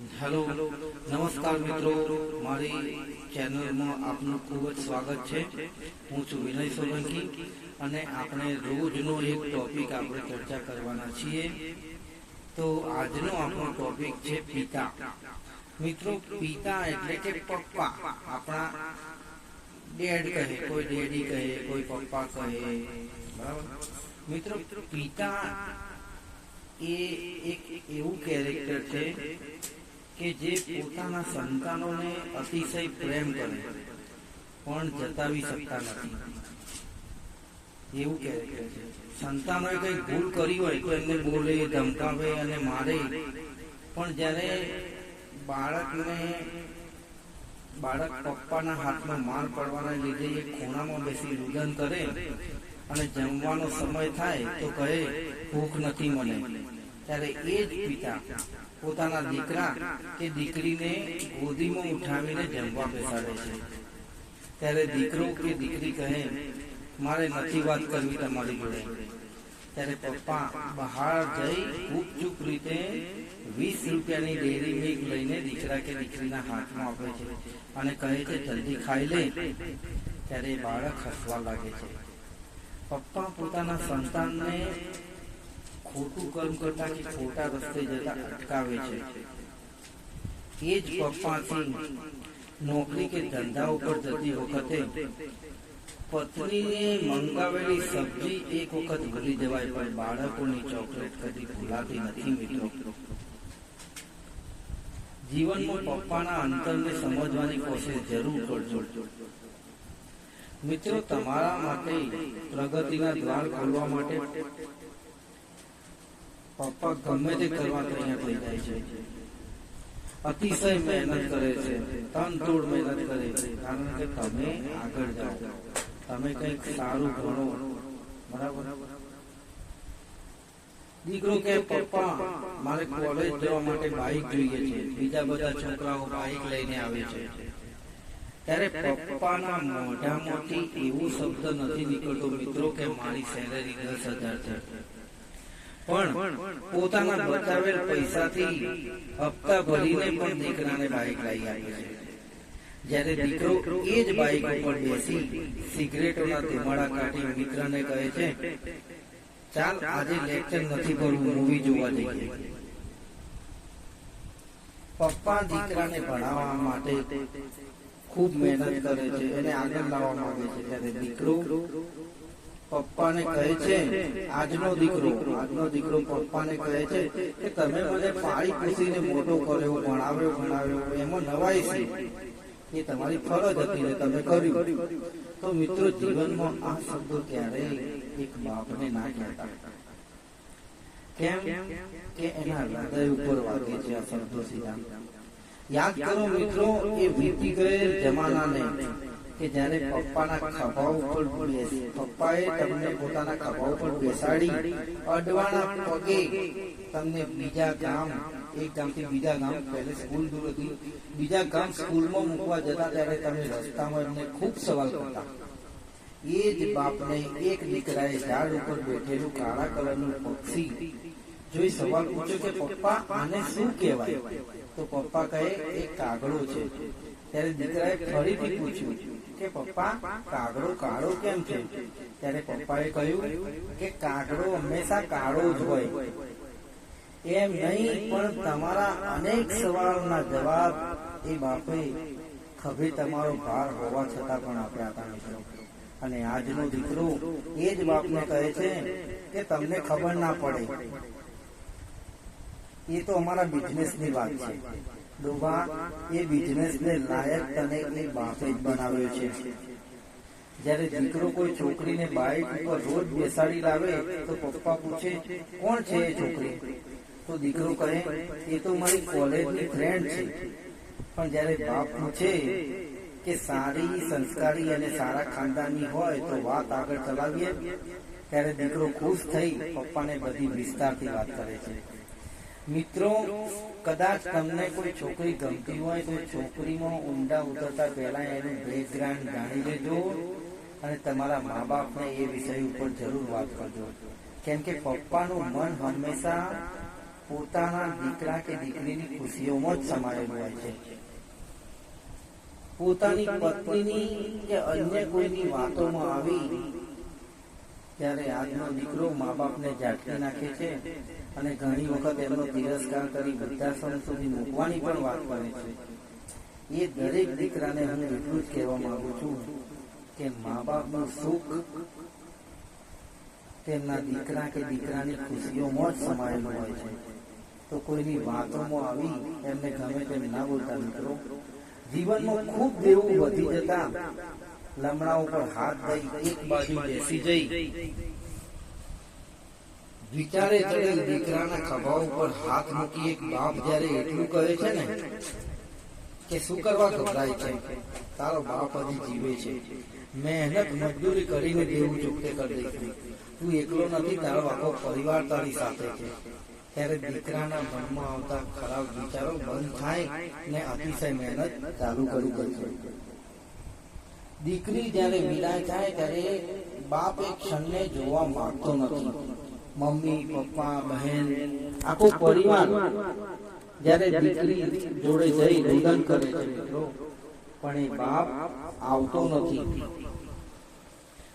Hello, નમસ્કાર મિત્રો. મારી ચેનલમાં આપનું ખૂબ જ સ્વાગત છે. હું છું વિનય સોલંકી અને આપણે રોજનો એક ટોપિક આપણે ચર્ચા કરવાના છીએ. તો આજનો આપણો ટોપિક છે પિતા. મિત્રો, પિતા એટલે કે પપ્પા. આપણા ડેડ કહે, કોઈ ડેડી કહે, કોઈ પપ્પા કહે. બરાબર? મિત્રો, પિતા એ એક એવું કેરેક્ટર છે કે જે પોતાના સંતાનોને અતિશય પ્રેમ કરે, પણ જતાવી શકતા નથી. એવું કહે છે. સંતાનોએ કઈ ભૂલ કરી હોય તો એમને બોલે, ધમકાવે અને મારે. પણ જ્યારે બાળકને બાળક પપ્પાના હાથમાં માર પડવાના લીધે એ ખૂણામાં બેસી રુદન કરે અને જમવાનો સમય થાય તો કહે, ભૂખ નથી મને. ત્યારે એ જ પિતા પોતાના દીકરા કે દીકરીને ગોદીમાં ઉઠાવીને જમવા બેસાડે છે. ત્યારે દીકરો કે દીકરી કહે, મારે નથી વાત કરવી તમારી જોડે. ત્યારે પપ્પા બહાર જઈ ગુપચુપ રીતે વીસ રૂપિયાની ડેરી મિલ્ક લઈને દીકરા કે દીકરીના હાથમાં આપે છે અને કહે છે, જલ્દી ખાઈ લે. ત્યારે બાળક હસવા લાગે છે. પપ્પા પોતાના સંતાનને ખોટું કર્મ કરતા કે ખોટા રસ્તે જતા અટકાવે છે. એ જ પપ્પાથી નોકરી કે ધંધા ઉપર જતી વખતે પત્નીને મંગાવેલી સબ્જી એક વખત ભૂલી દેવાય પણ બાળકોની ચોકલેટ કદી ભૂલાતી નથી મિત્રો. જીવનમાં પપ્પાના અંતરને સમજવાની કોશિશ જરૂર કરજો. મિત્રો, તમારા માટે પ્રગતિના દ્વાર ખોલવા માટે પપ્પા ગમે તે કરવા તૈયાર થઈ જાય છે. અતિશય મહેનત કરે છે. તન તોડ મહેનત કરે છે. કારણ કે તમે આગળ જાઓ. તમે કંઈક સારું ભણો. બરાબર? દીકરો કે, પપ્પા, મારે કોલેજ જવા માટે બાઇક જોઈએ છે. બીજા બધા છોકરાઓ બાઇક લઈને આવે છે. ત્યારે પપ્પાના મોઢામાંથી એવું શબ્દ નથી નીકળતો, મિત્રો, કે મારી સેલેરી દસ હજાર છે. પણ પોતાના બતાવેલ પૈસાથી હપ્તા ભરીને પણ દીકરાને બાઇક લઈ આપે છે. જ્યારે દીકરો એ જ બાઇક ઉપર બેસી સિગરેટોના ધુમાડા કાઢી મિત્રને કહે છે, ચાલ, આજે લેક્ચર નથી ભરવું મૂવી જોવા જઈએ. પપ્પા દીકરાને ભણાવવા માટે ખૂબ મહેનત કરે છે એને આગળ લાવવા માંગે છે. ત્યારે દીકરો પપ્પાને કહે છે, આજનો દીકરો આજનો દીકરો પપ્પાને કહે છે કે તમે મને પાળી પૂછીને મોટો કર્યો, ભણાવ્યો ભણાવ્યો, એમાં નવાઈ છે. એ તમારી ફરજ હતી ને તમે કર્યું. તો મિત્રો, જીવનમાં આ શબ્દો ક્યારેય એક બાપને ના કહેતા. કેમ કે એના હૃદય ઉપર વાગે છે આ શબ્દો સીધા. યાદ કરો મિત્રો, એ વીતી ગયેલ જમાનાને કે જ્યારે પપ્પાના ખભા ઉપર પપ્પાએ તમને પોતાના ખભા ઉપર બેસાડી, અડવાના પગે તમને બીજા ગામ, એક ગામથી બીજા ગામ, પહેલે સ્કૂલ દૂર હતી, બીજા ગામ સ્કૂલમાં મૂકવા જતા ત્યારે તમે રસ્તામાં એમને ખૂબ સવાલ કરતા. એ જ બાપને એક દીકરાએ ઝાડ ઉપર બેઠેલું કાળા કલરનું પક્ષી જોઈ સવાલ પૂછ્યો કે, પપ્પા, આને શું કહેવાય? તો પપ્પા કહે એ કાગડો છે. ત્યારે દીકરાએ ફરીથી પૂછ્યું કે પપ્પા, કાગડો કાળો કેમ છે? ત્યારે પપ્પાએ કહ્યું કે કાગડો હંમેશા કાળો જ હોય. એમ નહીં, પણ તમારા અનેક સવાલના જવાબ એ બાપે ખભે તમારો ભાર હોવા છતાં પણ આપ્યા હતા. અને આજનો દીકરો એ જ બાપને કહે છે કે તમને ખબર ના પડે. એ તો અમારા બિઝનેસની વાત છે. ડોબા એ બિઝનેસ ને લાયક તને એ બાપે જ બનાવ્યો છે. જ્યારે દીકરો કોઈ છોકરીને બાઇક ઉપર રોજ બેસાડી લાવે, તો પપ્પા પૂછે, કોણ છે એ છોકરી? તો દીકરો કહે, એ તો મારી કોલેજની ફ્રેન્ડ છે. પણ જ્યારે બાપ પૂછે કે સારી સંસ્કારી અને સારા ખાનદાનની હોય, તો વાત આગળ ચલાવીએ. ત્યારે દીકરો ખુશ થઈ પપ્પાને બધી વિસ્તારથી વાત કરે છે. મિત્રો, કદાચ તમને કોઈ છોકરી ગમતી હોય તો છોકરીમાં ઊંડા ઉતરતા પહેલા એનું બેકગ્રાઉન્ડ જાણી લેજો અને તમારા મા બાપને એ વિષય ઉપર જરૂર વાત કરજો. કેમ કે પપ્પાનું મન હંમેશા પોતાના દીકરા કે દીકરીની ખુશીઓમાં જ સમાયેલું હોય છે. પોતાની પત્નીની કે અન્ય કોઈની વાતોમાં આવી ત્યારે આજનો દીકરો મા બાપને ઝાટકી નાખે છે અને ઘણી વખત એમનો તિરસ્કાર કરી વૃદ્ધાશ્રમ સુધી મૂકવાની પણ વાત કરે છે. એ દરેક દીકરાને હું એટલું જ કહેવા માંગુ છું કે મા બાપનું સુખ તેમના દીકરા કે દીકરાની ખુશીઓમાં જ સમાયેલું હોય છે. તો કોઈની વાતોમાં આવી એમને ગમે તેમ ના બોલતા મિત્રો, જીવનમાં ખૂબ દેવું વધી જતા લમણા ઉપર હાથ દઈ એક બાજુ બેસી જઈ. વિચારે ચડેલ દીકરાના ખભા ઉપર હાથ મૂકી એક બાપ જયારે એટલું કહે છે ને કે શું કરવા ગભરાય છે? તારો બાપ હજી જીવે છે. મહેનત મજદૂરી કરીને દેવું ચૂકતે કરી દઈશું તું એકલો નથી તારો આખો પરિવાર તારી સાથે છે. ત્યારે દીકરાના મનમાં આવતા ખરાબ વિચારો બંધ થાય ને અતિશય મહેનત ચાલુ કરી દે. છે દીકરી જ્યારે વિદાય થાય ત્યારે બાપ એક ક્ષણને જોવા માંગતો નથી. મમ્મી, પપ્પા, બહેન, આખો પરિવાર જ્યારે દીકરી જોડે જઈ રુદન કરે છે. પણ એ બાપ આવતો નથી.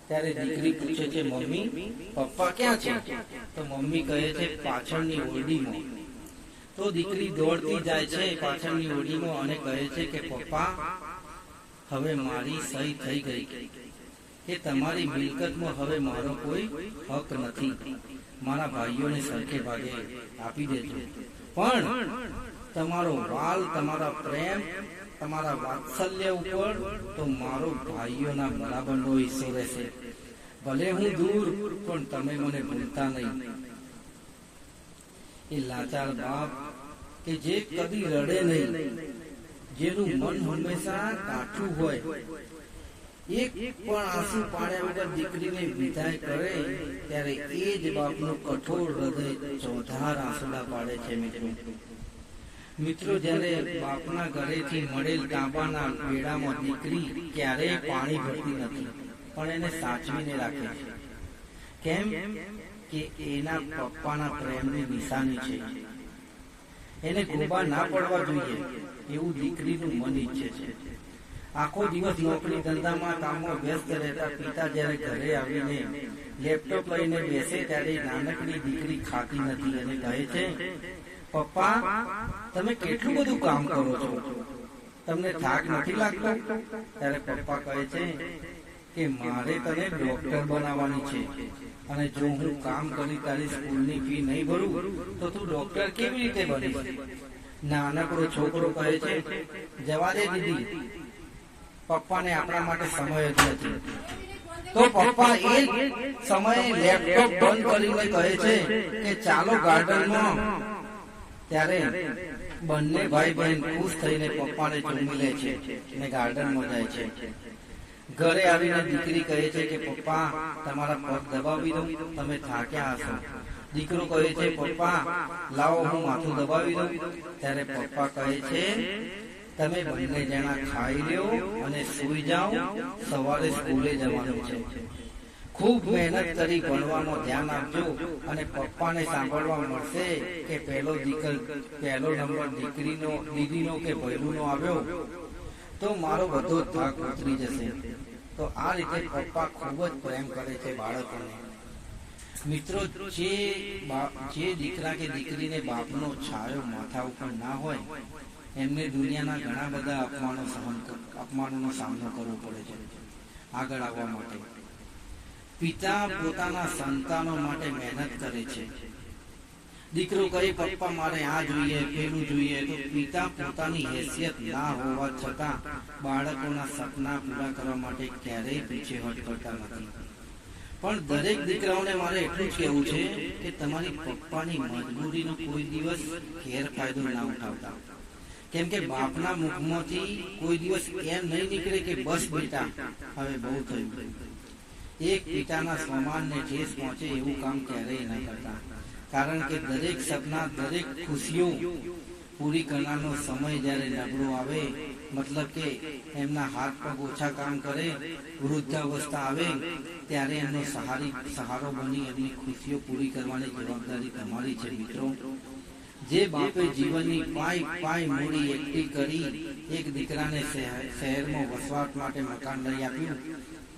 ત્યારે દીકરી પૂછે છે, મમ્મી, પપ્પા ક્યાં છે? તો મમ્મી કહે છે, પાછળની ઓરડીમાં. તો દીકરી દોડતી જાય છે પાછળની ઓરડીમાં અને કહે છે કે, પપ્પા હવે મારી સહી થઈ ગઈ. કે તમારી મિલકતમાં હવે મારો કોઈ હક નથી. મારા ભાઈઓને સરખે ભાગે આપી દેજો. પણ તમારો વાલ, તમારા પ્રેમ, તમારા વાત્સલ્ય ઉપર તો મારો ભાઈઓના બરાબરનો હિસ્સો રહેશે. ભલે હું દૂર, પણ તમે મને ભૂલતા નહીં. એ લાચાર બાપ કે જે કદી રડે નહીં. જેનું મન હંમેશા કાઠું હોય. એક પણ આંસુ પાડ્યા વગર દીકરીને વિદાય કરે, ત્યારે એ જ બાપનું કઠોર હૃદય ચોધાર આંસુડા પાડે છે મિત્રો. મિત્રો, જ્યારે બાપના ઘરેથી મળેલ તાંબાના વેડામાં દીકરી ક્યારેય પાણી ભરતી નથી, પણ એને સાચવીને રાખે છે. કેમ કે એના પપ્પાના પ્રેમની નિશાની છે. એને ગોબા ના પડવા જોઈએ. એવું દીકરીનું મન ઈચ્છે છે. આખો દિવસ નોકરી ધંધામાં કામમાં વ્યસ્ત રહેતા પિતા જ્યારે ઘરે આવીને લેપટોપ લઈને બેસે ત્યારે નાનકડી દીકરી ખાતી નથી અને કહે છે, પપ્પા, તમે કેટલું બધું કામ કરો છો? તમને થાક નથી લાગતો? ત્યારે પપ્પા કહે છે કે, મારે તને ડોક્ટર બનાવવાની છે અને જો હું કામ કરી તારી સ્કૂલની ફી નહીં ભરું, તો તું ડોક્ટર કેવી રીતે બનીશ? નાનકડો છોકરો કહે છે, જવા દે દીદી. પપ્પાને આપણા માટે સમય જ નથી. તો પપ્પા એ સમયે લેપટોપ બંધ કરીને કહે છે કે, ચાલો ગાર્ડનમાં. ત્યારે બંને ભાઈ બહેન ખુશ થઈને પપ્પાને ચૂમી લે છે અને ગાર્ડનમાં જાય છે. ઘરે આવીને દીકરી કહે છે કે, પપ્પા, તમારા પગ દબાવી દો. તમે થાક્યા હશો. દીકરો કહે છે, પપ્પા, લાવો, હું માથું દબાવી દઉં. ત્યારે પપ્પા કહે છે, તમે બંને જણા ખાઈ લ્યો અને સુઈ જાઓ, સવારે સ્કૂલે જવાનું છે. ખૂબ મહેનત કરી ભણવામાં ધ્યાન આપજો અને પપ્પાને સાંભળવા મળશે કે પહેલો દીકર, પહેલો નંબર દીકરીનો દીદીનો કે ભૈરુનો આવ્યો. તો મારો બધો થાક ઉતરી જશે. તો આ રીતે પપ્પા ખૂબ જ પ્રેમ કરે છે બાળકોને. મિત્રો, જે જે દીકરા કે દીકરીને બાપનો છાયો માથા ઉપર ના હોય, એમને દુનિયાના ઘણા બધા અપમાનો સહન અપમાનોનો સામનો કરવો પડે છે આગળ આવવા માટે. પિતા પોતાના સંતાનો માટે મહેનત કરે છે. દીકરો કહે, પપ્પા, મારે આ જોઈએ, પેલું જોઈએ. તો પિતા પોતાની હેસિયત ના હોવા છતાં બાળકોના સપના પૂરા કરવા માટે ક્યારેય પીછેહટ કરતા નથી. પણ દરેક દીકરાઓને મારે એટલું જ કહેવું છે કે તમારી પપ્પાની મજબૂરીનો કોઈ દિવસ ગેરફાયદો ના ઉઠાવતા. કેમ કે બાપના મુખમાંથી કોઈ દિવસ એમ નહીં નીકળે કે બસ બેટા, હવે બહુ થયું. એક પિતાના સમાનને ઠેસ પહોંચે એવું કામ ક્યારેય ન કરતા. કારણ કે દરેક સપના, દરેક ખુશીઓ પૂરી કરવાનો સમય જ્યારે નબળો આવે મતલબ કે એમના હાથ પગ ઓછા કામ કરે, વૃદ્ધાવસ્થા આવે, ત્યારે એનો સહારી સહારો બની, એમની ખુશીઓ પૂરી કરવાની જવાબદારી તમારી છે, મિત્રો. જે બાપે જીવનની પાય પાય મૂડી એકઠી કરી, એક દીકરાને શહેર- શહેરમાં વસવાટ માટે મકાન લઈ આપ્યું,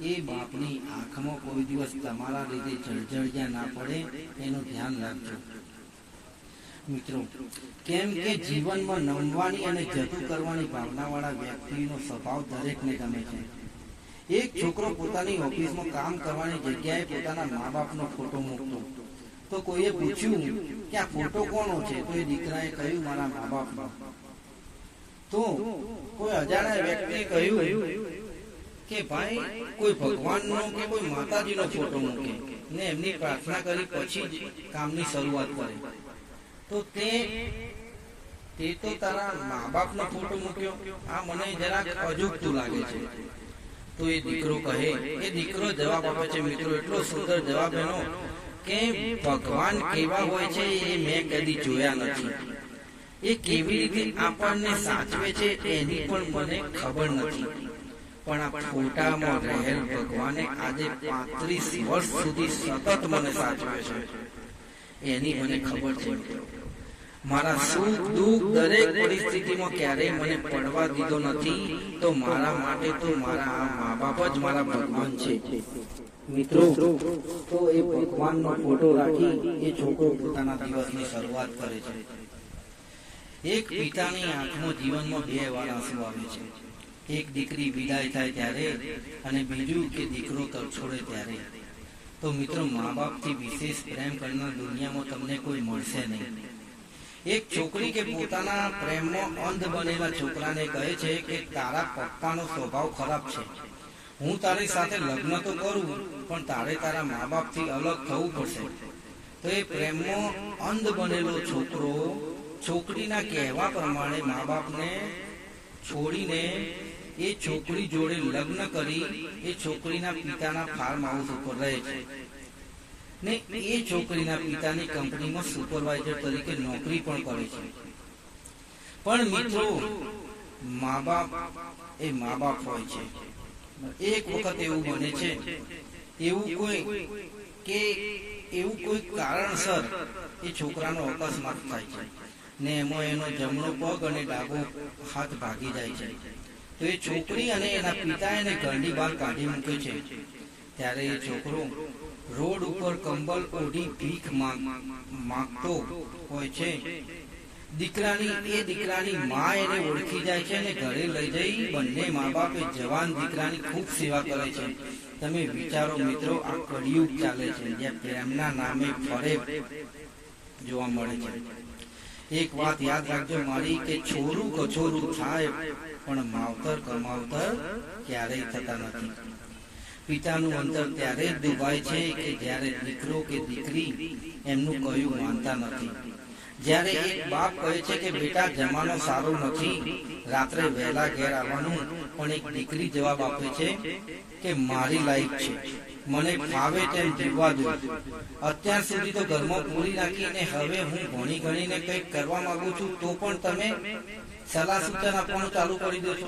એ બાપની આંખમાં કોઈ દિવસ તમારા લીધે જળજળિયા ના પડે, એનું ધ્યાન રાખજો. મિત્રો, કેમ કે જીવનમાં નમવાની અને જતું કરવાની ભાવનાવાળા વ્યક્તિનો સ્વભાવ દરેકને ગમે છે. એક છોકરો પોતાની ઓફિસમાં કામ કરવાની જગ્યાએ પોતાના મા બાપનો ફોટો મૂકતો. તો કોઈએ પૂછ્યું કે આ ફોટો કોનો છે? તો એ દીકરાએ કહ્યું, મારા મા બાપનો તો કોઈ અજાણ્યા વ્યક્તિએ કહ્યું કે, ભાઈ, કોઈ ભગવાનનો કે કોઈ માતાજીનો ફોટો મૂકે ને એમની પ્રાર્થના કરી પછી કામની શરૂઆત કરે. તો તે તે તો તારા મા બાપનો ફોટો મૂક્યો. આ મને જરાક અજુગતું લાગે છે. તો એ દીકરો કહે, એ દીકરો, જવાબ આપે છે, મિત્રો, એટલો સુંદર જવાબ એનો કે ભગવાન કેવા હોય છે એ મેં કદી જોયા નથી. એ કેવી રીતે આપણને સાચવે છે એની પણ મને ખબર નથી. પણ આ ફોટામાં રહેલ ભગવાને આજે પાંત્રીસ વર્ષ સુધી સતત મને સાચવે છે. એની મને ખબર છે. મારા સુખ દુઃખ દરેક પરિસ્થિતિમાં ક્યારેય મને પડવા દીધો નથી તો મારા માટે તો મારા આ મા બાપ જ મારા ભગવાન છે. મિત્રો તો એ ભગવાનનો ફોટો રાખી એ છોકરો પોતાના દિવસની શરૂઆત કરે છે. એક પિતાની આંખમાં જીવનમાં બે વાર આંસુ આવે છે. એક દીકરી વિદાય થાય ત્યારે અને બીજું કે દીકરો તરછોડે ત્યારે. તો મિત્રો મા બાપથી વિશેષ પ્રેમ કરનાર દુનિયામાં તમને કોઈ મળશે નહીં. એક છોકરી કે પોતાના પ્રેમમાં અંધ બનેલા છોકરાને કહે છે કે, તારા પપ્પાનો સ્વભાવ ખરાબ છે. હું તારી સાથે લગ્ન તો કરું, પણ તારે તારા મા બાપથી અલગ થવું પડશે. તો એ પ્રેમમાં અંધ બનેલો છોકરો છોકરીના કહેવા પ્રમાણે મા બાપને છોડીને એ છોકરી જોડે લગ્ન કરી, એ છોકરીના પિતાના ફાર્મ હાઉસ ઉપર રહે છે. ને એ છોકરીના પિતાની કંપનીમાં સુપરવાઇઝર તરીકે નોકરી પણ કરે છે. પણ મિત્રો મા બાપ એ મા બાપ હોય છે. એક વખત એવું બને છે, એવું કોઈ કે એવું કોઈ કારણસર એ છોકરાનો અકસ્માત થાય છે. ને એમાં એનો જમણો પગ અને ડાબો હાથ ભાગી જાય છે. તો એ છોકરી અને એના પિતા એને ઘરની બહાર કાઢી મૂકે છે. ત્યારે એ છોકરો રોડ ઉપર કંબલ ઓઢી ભીખ માંગ, માંગતો હોય છે. દીકરાની, એ દીકરાની મા એને ઓળખી જાય છે અને ઘરે લઈ જઈ બંને મા બાપે જવાન દીકરાની ખૂબ સેવા કરે છે. તમે વિચારો મિત્રો, આ કળિયુગ ચાલે છે. જ્યાં પ્રેમના નામે ફરે જોવા મળે છે. એક વાત યાદ રાખજો મારી કે છોરું કછોરું થાય, પણ માવતર કમાવતર ક્યારેય થતા નથી. પિતાનું અંતર ત્યારે જ દુભાય છે કે જ્યારે દીકરો કે દીકરી એમનું કહ્યું માનતા નથી. જ્યારે એક બાપ કહે છે કે, બેટા, જમાનો સારો નથી, રાત્રે વહેલા ઘેર આવવાનું, પણ એક દીકરી જવાબ આપે છે કે, મારી લાઈફ છે. મને ફાવે તેમ જીવવા દો. અત્યાર સુધી તો ઘરમાં પૂરી રાખીને હવે હું ભણી ગણીને કંઈક કરવા માંગુ છું, તો પણ તમે સલાહ સૂચન આપવાનું ચાલુ કરી દો છો.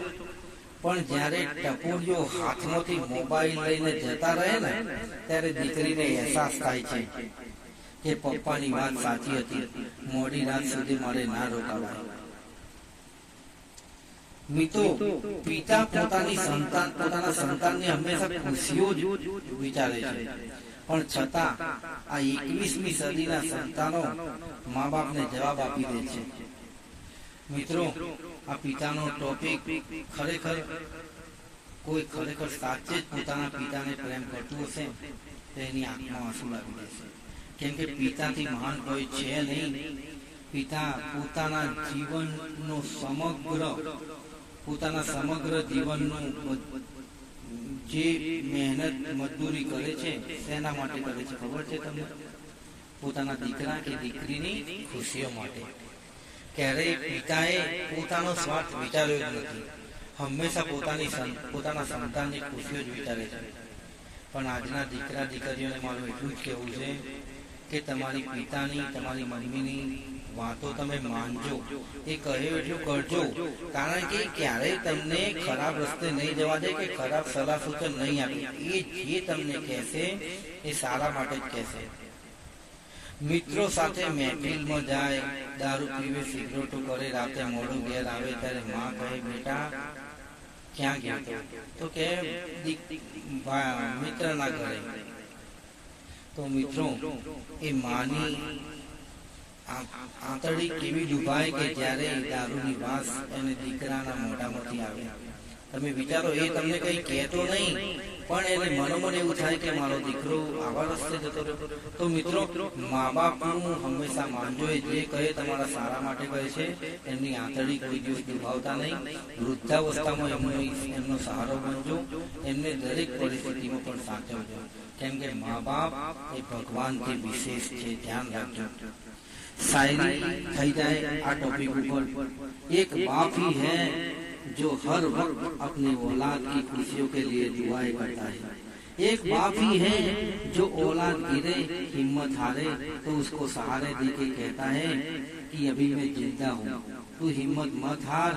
પણ જ્યારે ટપોરીઓ હાથમાંથી મોબાઈલ લઈને જતા રહે ને, ત્યારે દીકરીને અહેસાસ થાય છે કે પપ્પાની વાત સાચી હતી. મોડી રાત સુધી મારે ના રોકાવાય મિત્રો પિતા પોતાની સંતાન પોતાના સંતાનની હંમેશા ખુશીઓ જ વિચારે છે. પણ છતાં આ એકવીસમી સદીના સંતાનો મા બાપને જવાબ આપી દે છે. મિત્રો, આ પિતાનો ટોપિક ખરેખર કોઈ ખરેખર સાચે જ પોતાના પિતાને પ્રેમ કરતું હશે? તો એની આંખમાં આંસુ લાગી જશે. કેમ કે પિતાથી મહાન કોઈ છે નહીં. પિતા પોતાના જીવનનો સમગ્ર પોતાના સમગ્ર જીવનનું જે મહેનત મજદૂરી કરે છે, તેના માટે કરે છે. ખબર છે તમને? પોતાના દીકરા કે દીકરીની ખુશીઓ માટે. ક્યારેય પિતાએ પોતાનો સ્વાર્થ વિચાર્યો જ નથી. હંમેશા પોતાની પોતાના સંતાનની ખુશીઓ જ વિચારે છે. પણ આજના દીકરા દીકરીઓને મારું એટલું જ કહેવું છે કે તમારી પિતાની, તમારી મમ્મીની વાતો તમે માનજો. એ કહ્યું એટલું કરજો. કારણ કે ક્યારેય તમને ખરાબ રસ્તે નહીં જવા દે કે ખરાબ સલાહ સૂચન નહીં આપે. એ જે તમને કહેશે, એ સારા માટે જ કહેશે. મિત્રો સાથે મહેફિલમાં જાય, દારૂ પીવે, સિગરેટો કરે, રાતે મોડું ઘેર આવે ત્યારે માં કહે, બેટા, ક્યાં ગયો તો? તો કે, દીક- ભા- મિત્રના ઘરે. તો મિત્રો, એ માની આ- આંતરડી કેવી ડૂબાય કે જ્યારે દારૂની વાસ અને દીકરાના મોઢામાંથી આવે? તમે વિચારો, એ તમને કઈ કહેતો નહીં, પણ એને મનોમન એવું થાય કે મારો દીકરો આવા રસ્તે જતો રહ્યો. તો મિત્રો મા બાપનું હંમેશા માનજો જે કહે તમારા સારા માટે કહે છે, એમની આંતરડી કોઈ દિવસ દુભાવતા નહીં. વૃદ્ધાવસ્થામાં એમનો એમનો સહારો બનજો, એમને દરેક પરિસ્થિતિમાં પણ સાચવજો. કેમ કે મા બાપ એ ભગવાનથી વિશેષ છે, ધ્યાન રાખજો. शायरी फैदाए जाए टॉपिक ऊपर एक बाप ही है जो हर वक्त अपने औलाद की खुशियों के लिए दुआएँ करता है। एक बाप ही है जो औलाद गिरे हिम्मत हारे तो उसको सहारे दे के कहता है कि अभी मैं ज़िंदा हूँ। तू हिम्मत मत हार।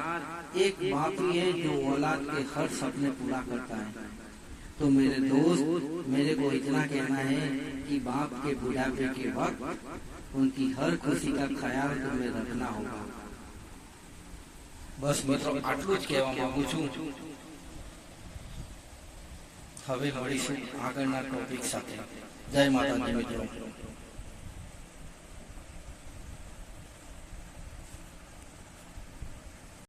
एक बाप ही है जो औलाद के हर सपने पूरा करता है। तो मेरे दोस्त मेरे को इतना कहना है कि बाप के बुढ़ापे के वक्त उनकी हर खुशी का ख्याल तुम्हें रखना होगा બસ મિત્રો આટલું જ કહેવા માંગુ છું હવે મળીશું આગળના ટોપિક સાથે જય માતાજી મિત્રો